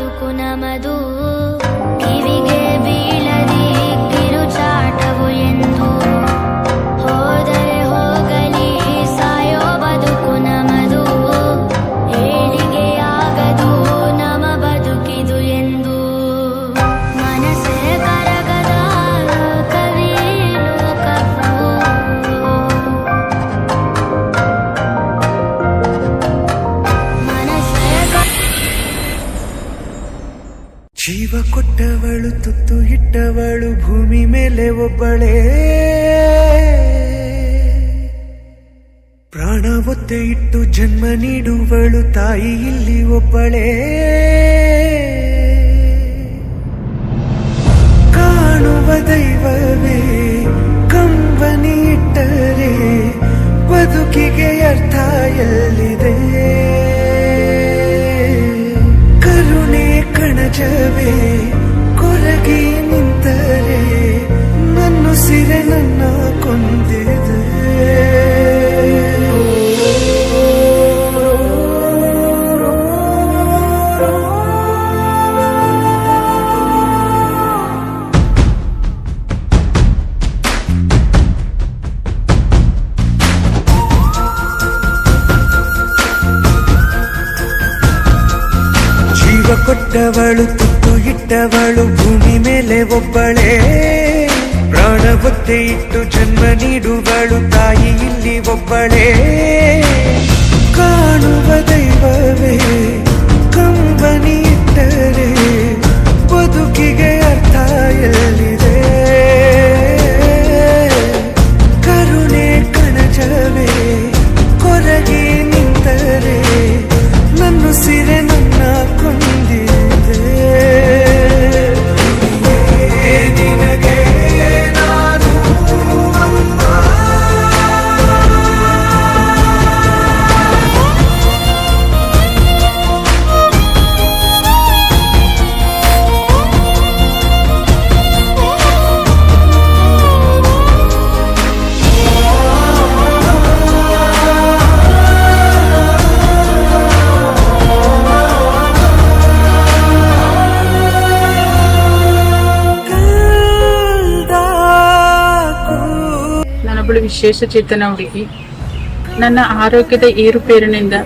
బతుకునమదు. ತುತ್ತು ಇಟ್ಟವಳು, ಭೂಮಿ ಮೇಲೆ ಒಬ್ಬಳೇ. ಪ್ರಾಣ ಒತ್ತೆ ಇಟ್ಟು ಜನ್ಮ ನೀಡುವಳು, ತಾಯಿ ಇಲ್ಲಿ ಒಬ್ಬಳೇ. ಕಾಣುವ ದೈವವೇ ಕಂಬನಿ ಇಟ್ಟರೆ ಬದುಕಿಗೆ ಅರ್ಥ ಎಲ್ಲಿದೆ? ಕಣಜವೇ ಕೊರಗಿ ನಿಂತರೆ ಸಿರೆ ನನ್ನ ಕೊಂದಿದೆ. ಕೊಟ್ಟವಳು ತುತ್ತು ಇಟ್ಟವಳು ಭೂಮಿ ಮೇಲೆ ಒಬ್ಬಳೇ. ಪ್ರಾಣ ಒತ್ತೆ ಇಟ್ಟು ಜನ್ಮ ನೀಡುವಳು ತಾಯಿ ಇಲ್ಲಿ ಒಬ್ಬಳೇ. ಕಾಣುವ ದೈವವೇ ವಿಶೇಷ ಚೇತನ ಹುಡುಗಿ ನನ್ನ ಆರೋಗ್ಯದ ಏರುಪೇರಿನಿಂದ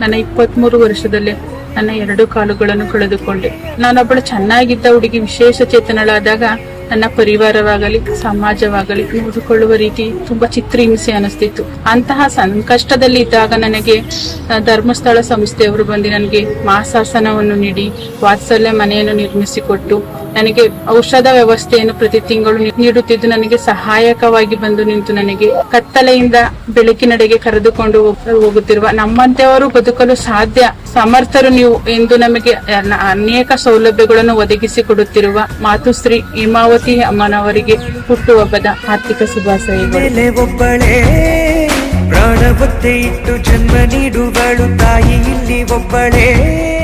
ನನ್ನ ಇಪ್ಪತ್ಮೂರು ವರ್ಷದಲ್ಲಿ ನನ್ನ ಎರಡು ಕಾಲುಗಳನ್ನು ಕಳೆದುಕೊಂಡೆ. ನಾನೊಬ್ಬಳು ಚೆನ್ನಾಗಿದ್ದ ಹುಡುಗಿ, ವಿಶೇಷ ಚೇತನಳಾದಾಗ ನನ್ನ ಪರಿವಾರವಾಗಲಿ, ಸಮಾಜವಾಗಲಿ ನೋಡಿಕೊಳ್ಳುವ ರೀತಿ ತುಂಬಾ ಚಿತ್ರಹಿಂಸೆ ಅನಿಸ್ತಿತ್ತು. ಅಂತಹ ಸಂಕಷ್ಟದಲ್ಲಿ ಇದ್ದಾಗ ನನಗೆ ಧರ್ಮಸ್ಥಳ ಸಂಸ್ಥೆಯವರು ಬಂದು ನನಗೆ ಮಾಸಾಸನವನ್ನು ನೀಡಿ, ವಾತ್ಸಲ್ಯ ಮನೆಯನ್ನು ನಿರ್ಮಿಸಿಕೊಟ್ಟು ನನಗೆ ಔಷಧ ವ್ಯವಸ್ಥೆಯನ್ನು ಪ್ರತಿ ತಿಂಗಳು ನೀಡುತ್ತಿದ್ದು ನನಗೆ ಸಹಾಯಕವಾಗಿ ಬಂದು ನಿಂತು ನನಗೆ ಕತ್ತಲೆಯಿಂದ ಬೆಳಕಿನಡೆಗೆ ಕರೆದುಕೊಂಡು ಹೋಗುತ್ತಿರುವ ನಮ್ಮಂತೆಯವರು ಬದುಕಲು ಸಾಧ್ಯ ಸಮರ್ಥರು ನೀವು ಎಂದು ನಮಗೆ ಅನ- ಅನೇಕ ಸೌಲಭ್ಯಗಳನ್ನು ಒದಗಿಸಿಕೊಡುತ್ತಿರುವ ಮಾತುಶ್ರೀ ಹೇಮಾವತಿ ಅಮ್ಮನವರಿಗೆ ಹುಟ್ಟುಹಬ್ಬದ ಆರ್ಥಿಕ ಶುಭಾಶಯಗಳು. ಒಬ್ಬಳೇ.